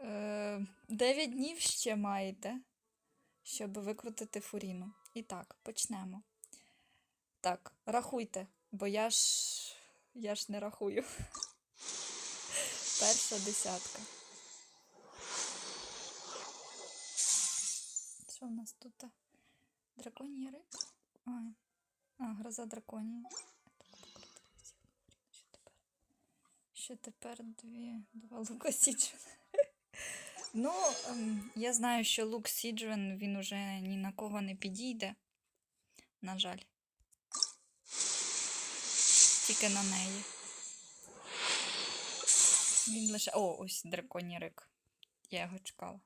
Е, Дев'ять днів ще маєте, щоб викрутити фуріну. І так, почнемо. Так, рахуйте, бо я ж. я ж не рахую. Перша десятка. Що в нас тут? Драконій рик? А, а гроза драконії. Що тепер? Дві, два лука Сіджвен. Ну, ем, я знаю, що лук Сіджвен він уже ні на кого не підійде. На жаль. Тільки на неї. Він лише. О, ось драконій рик. Я його чекала.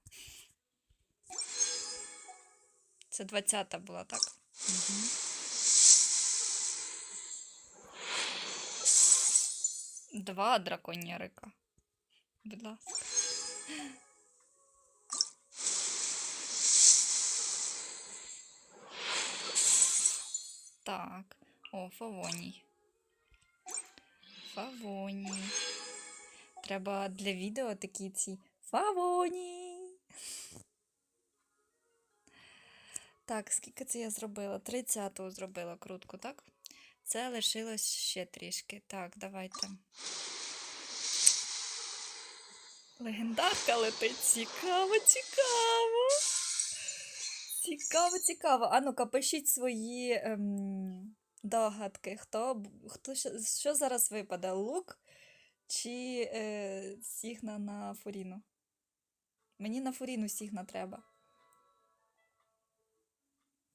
Це 20-та була, так? Угу. Два драконья рика. Будь ласка. Так. О, фавоній. Фавоній. Треба для відео такі ці фавоній. Так, скільки це я зробила? 30-го зробила крутку, так? Це лишилось ще трішки. Так, давайте. Легендарка летить. Цікаво, цікаво. Цікаво, цікаво. А ну-ка, пишіть свої ем, догадки. Хто, хто що, що зараз випаде? Лук чи е, сігна на фуріну? Мені на фуріну сігна треба.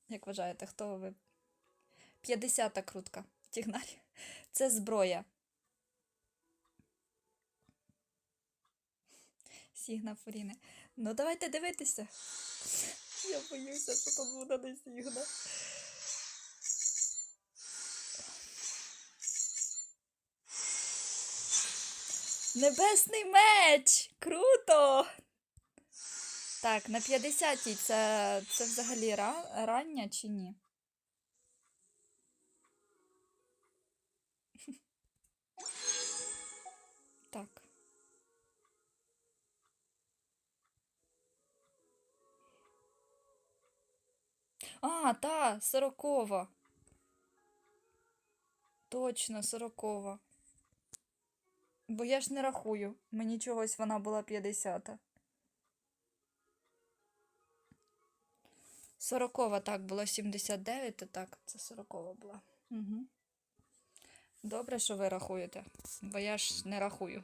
Як вважаєте, хто ви? 50-та крутка. Тігнарі. Це зброя. Сігна Фуріни. Ну, давайте дивитися. Я боюся, що тут буде не сігна. Небесний меч! Круто! Так, на 50-й це, це взагалі ра- рання чи ні? А, та, сорокова. Точно, сорокова. Бо я ж не рахую. Мені чогось вона була 50. Сорокова, так, була 79, то так, це сорокова була. Угу. Добре, що ви рахуєте, бо я ж не рахую.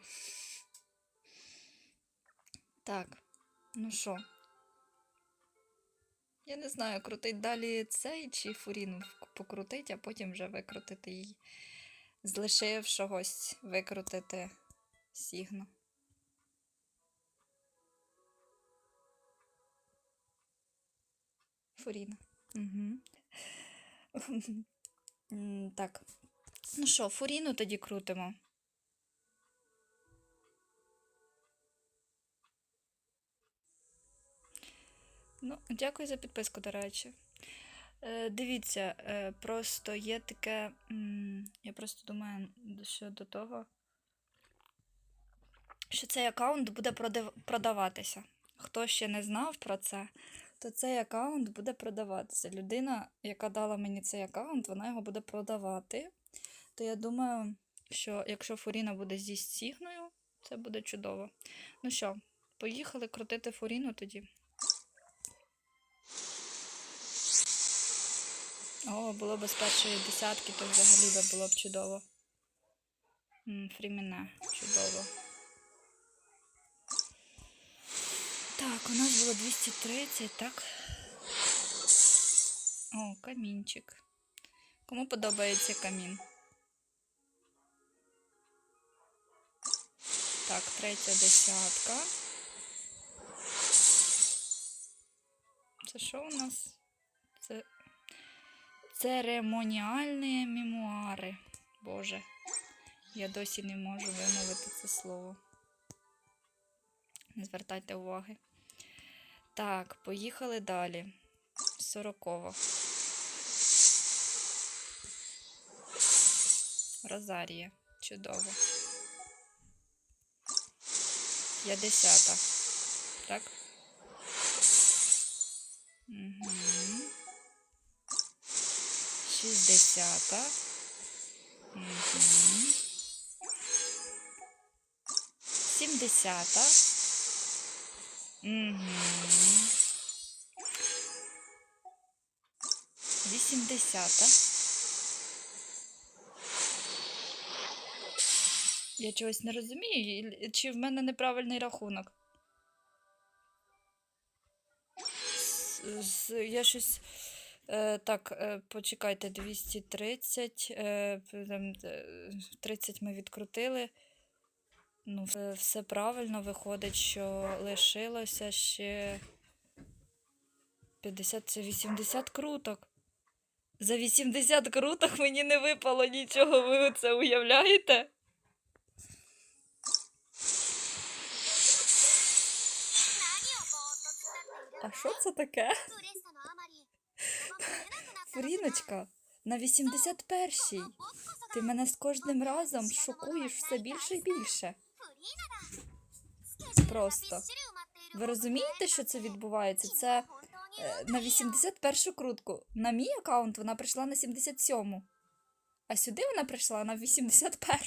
Так, ну що? Я не знаю, крутить далі цей чи фуріну покрутить, а потім вже викрутити її. З викрутити сігну. Фуріна. Угу. Так. Ну що, фуріну тоді крутимо. Ну, дякую за підписку, до речі. Е, дивіться, е, просто є таке. м, я просто думаю щодо того, що цей аккаунт буде продав- продаватися. Хто ще не знав про це, то цей аккаунт буде продаватися. Людина, яка дала мені цей аккаунт, вона його буде продавати. То я думаю, що якщо Фуріна буде зі стігною, це буде чудово. Ну що, поїхали крутити Фуріну тоді. О, було б з першої десятки, то взагалі би було б чудово. М, Фріміне, чудово. Так, у нас було 230, так? О, камінчик. Кому подобається камін? Так, третя десятка. Це що у нас? Це церемоніальні мемуари. Боже, я досі не можу вимовити це слово. Не звертайте уваги. Так, поїхали далі. Сорокова. Розарія. Чудово. 50. Так? Угу. 60. Угу. 70. Угу. 80. Я чогось не розумію, чи в мене неправильний рахунок. З- з- Я щось. Е, так, е, почекайте, 230. Е, там, е, 30 ми відкрутили. Ну, все, все правильно виходить, що лишилося ще 50, це 80 круток. За 80 круток мені не випало нічого, ви це уявляєте? А що це таке? Фріночка, на 81-й. Ти мене з кожним разом шокуєш все більше і більше. Просто. Ви розумієте, що це відбувається? Це е, на 81 крутку. На мій аккаунт вона прийшла на 77. А сюди вона прийшла на 81.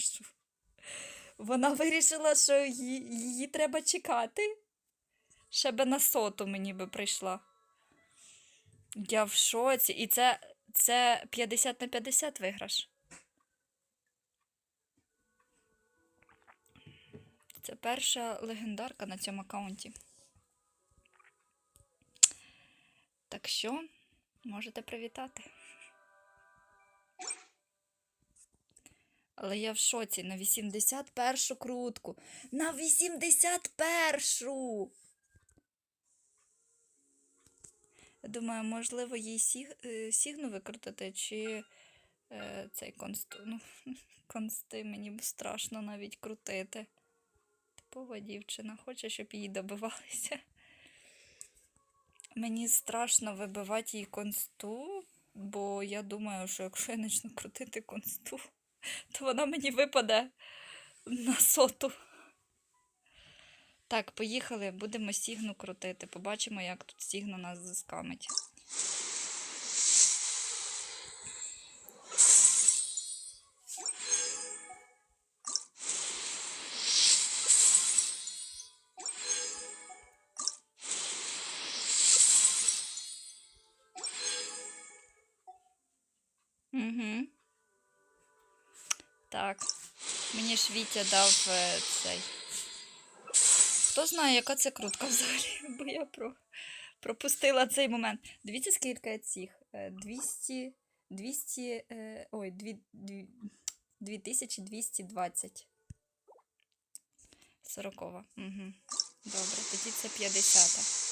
Вона вирішила, що її, її треба чекати. Ще би на соту мені би прийшла. Я в шоці. І це, це 50 на 50 виграш. Це перша легендарка на цьому аккаунті. Так що можете привітати. Але я в шоці на 81 крутку. На 81! Думаю, можливо, їй сіг, е, сігну викрутити, чи е, цей консту. Ну, консти мені страшно навіть крутити. Типова дівчина, хоче, щоб її добивалися. Мені страшно вибивати їй консту, бо я думаю, що якщо я почну крутити консту, то вона мені випаде на соту. Так, поїхали, будемо сігну крутити. Побачимо, як тут сігну нас заскамить. Угу. Так. Мені ж Вітя дав е, цей. Хто знає, яка це крутка взагалі, бо я про... пропустила цей момент. Дивіться, скільки цих. Е, 200. 200. е, Ой, 2, 2, 2220. Сорокова. Угу. Добре, тоді це 50.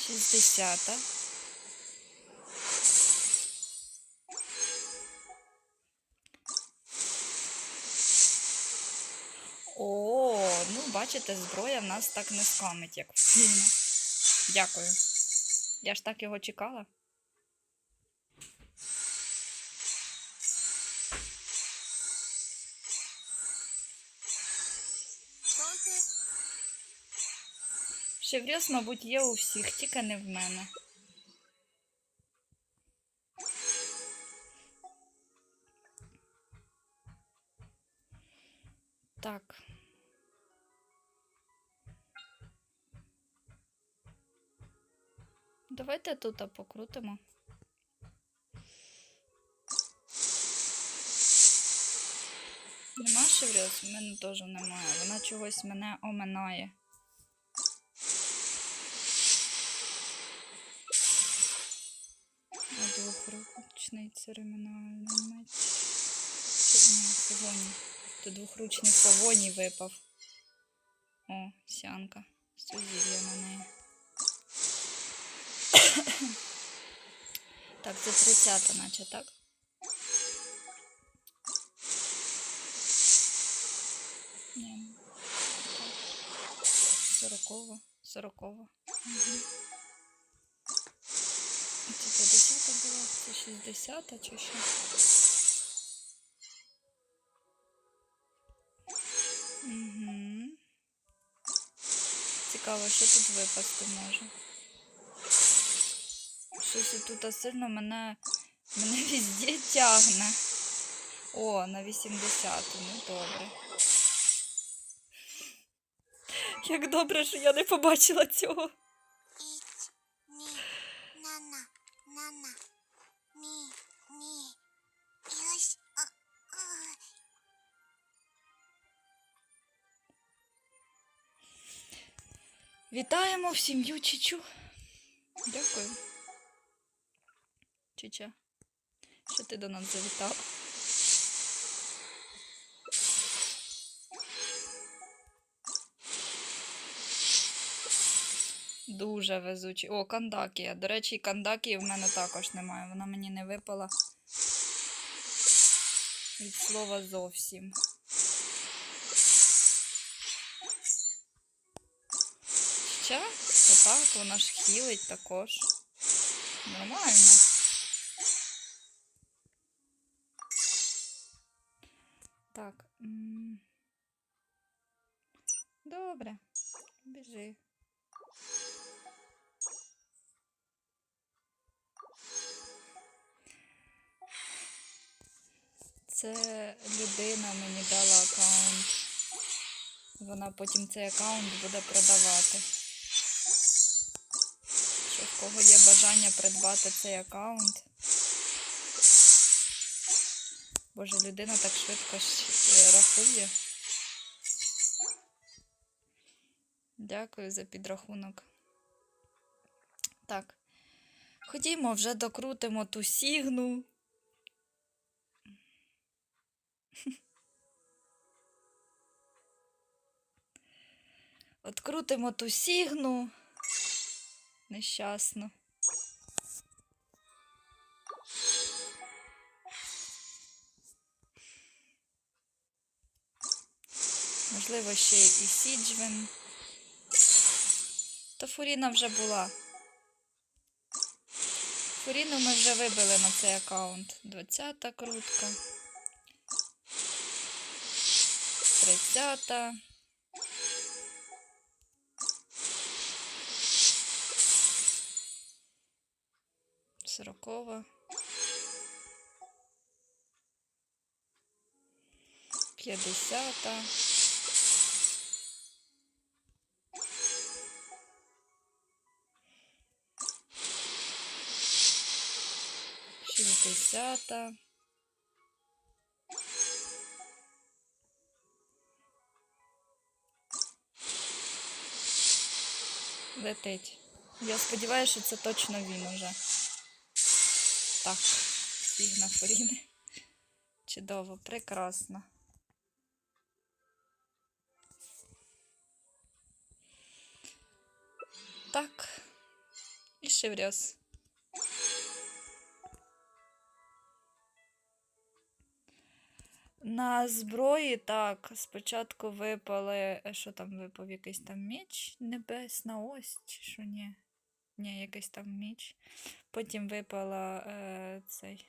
Шістдесята. Бачите, зброя в нас так не скамить, як в фільмі. Дякую. Я ж так його чекала. Шеврьос, мабуть, є у всіх, тільки не в мене. Так. Давайте тут покрутимо. Нема шеврьос? В мене теж немає. Вона чогось мене оминає. А двохручний церемональний меч. Чи ні, погоні. То двохручний погоні випав. О, сянка. Сузір'я на неї. Так, це 30 наче, так? Ні. Так. Сорокова. Сорокова. Угу. 50 була, це 60 чи що? Угу. Цікаво, що тут випасти може щось тут сильно мене мене везде тягне. О, на 80, ну добре. Як добре, що я не побачила цього. Вітаємо в сім'ю Чічу. Дякую. Чича, що ти до нас завітала? Дуже везучий. О, Кандакія. До речі, Кандакії в мене також немає. Вона мені не випала від слова зовсім. Ще? То так, вона ж хілить також. Нормально. Так. Добре. Біжи. Це людина мені дала аккаунт. Вона потім цей аккаунт буде продавати. Що в кого є бажання придбати цей аккаунт. Боже, людина так швидко щ- рахує. Дякую за підрахунок. Так. Ходімо, вже докрутимо ту сігну. Открутимо ту сігну. Нещасно. Можливо, ще і Сіджвен. Та Фуріна вже була. Фуріну ми вже вибили на цей аккаунт. 20-та крутка. 30-та. Сорокова. П'ятдесята. Шістдесята. Летить. Я сподіваюся, що це точно він уже. Так, Сігна Форіни. Чудово, прекрасно. Так. І шевряз. На зброї так, спочатку випали. е, Що там випав? Якийсь там меч? Небесна ось, чи що ні? Ні, якийсь там меч. Потім випала е, цей.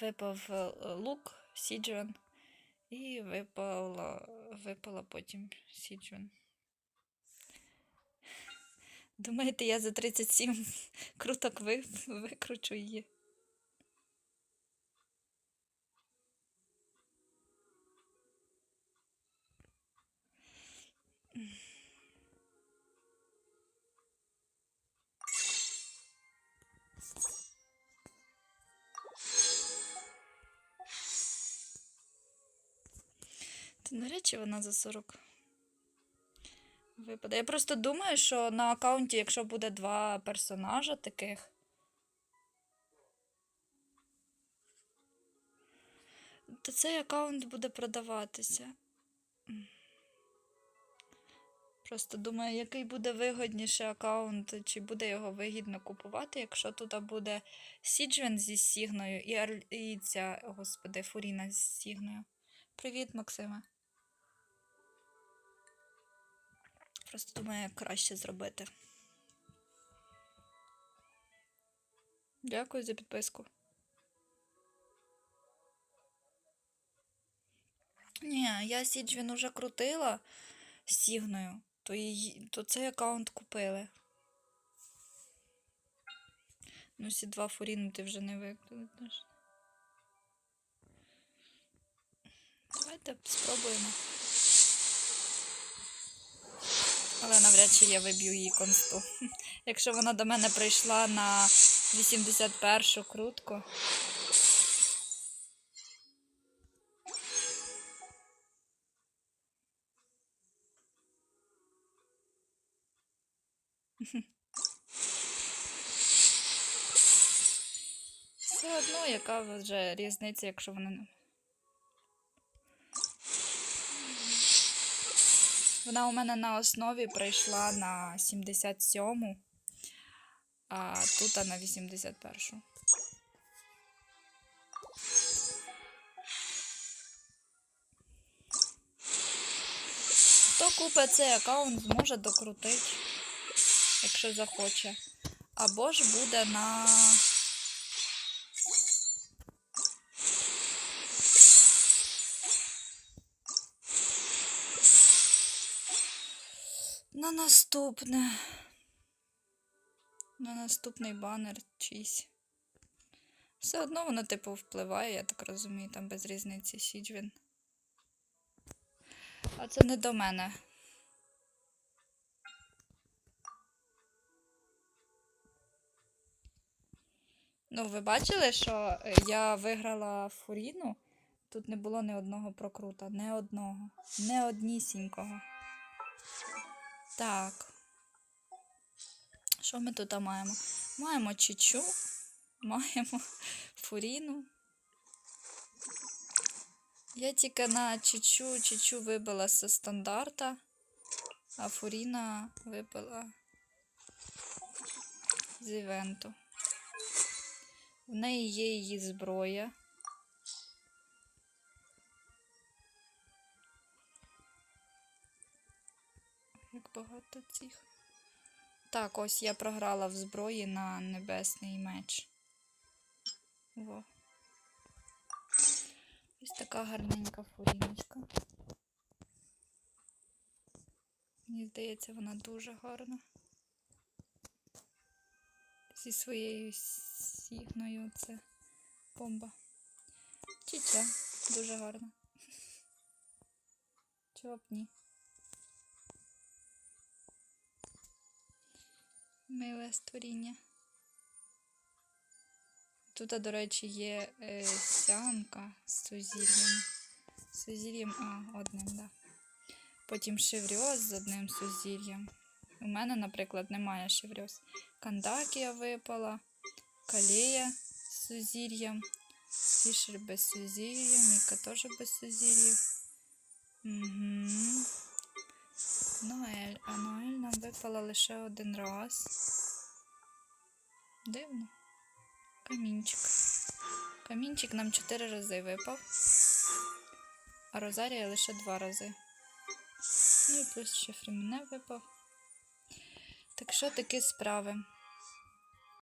Випав е, лук Сіджвен. І випала, випала потім Сіджвен. Думаєте, я за 37 круток ви, викручу її? Та, речі, вона за 40 випаде. Я просто думаю, що на аккаунті, якщо буде два персонажа таких. То цей аккаунт буде продаватися. Просто думаю, який буде вигідніший аккаунт, чи буде його вигідно купувати, якщо тут буде Сіджвен зі Сігною і, і ця, господи, Фуріна з Сігною. Привіт, Максиме. Просто думаю, як краще зробити. Дякую за підписку. Ні, я Сіджвін уже крутила з Сігною, то, її, то цей аккаунт купили. Ну, сі два фуріну ти вже не викладеш. Давайте спробуємо. Але навряд чи я виб'ю її консту. Якщо вона до мене прийшла на 81 крутку. Все одно, яка вже різниця, якщо вона Вона у мене на основі прийшла на 77-му, а тут на 81. Хто купить цей аккаунт, зможе докрутити, якщо захоче. Або ж буде на. На наступне. На наступний банер чийсь. Все одно воно, типу, впливає, я так розумію, там без різниці Сіджвін. А це не до мене. Ну, ви бачили, що я виграла Фуріну? Тут не було ні одного прокрута, ні одного, ні однісінького. Так. Що ми тут маємо? Маємо чічу, маємо фуріну. Я тільки на чічу, чічу вибила зі стандарта, а фуріна вибила з івенту. В неї є її зброя. Багато цих. Так, ось я програла в зброї на небесний меч. Во. Ось така гарненька фуріночка. Мені здається, вона дуже гарна. Зі своєю сігною це бомба. Чіча, дуже гарна. Чого б ні? Миле створіння. Тут, до речі, є е, сянка з сузір'ям. Сузір'ям, а, одним, так. Да. Потім шеврьоз з одним сузір'ям. У мене, наприклад, немає шеврьоз. Кандакія випала, калея з сузір'ям, фішер без сузір'я, Міка теж без сузір'їв. Угу. Ноель, а Ноель нам випала лише один раз. Дивно. Камінчик. Камінчик нам чотири рази випав, а Розарія лише два рази. Ну і плюс ще Фріміне випав. Так що такі справи.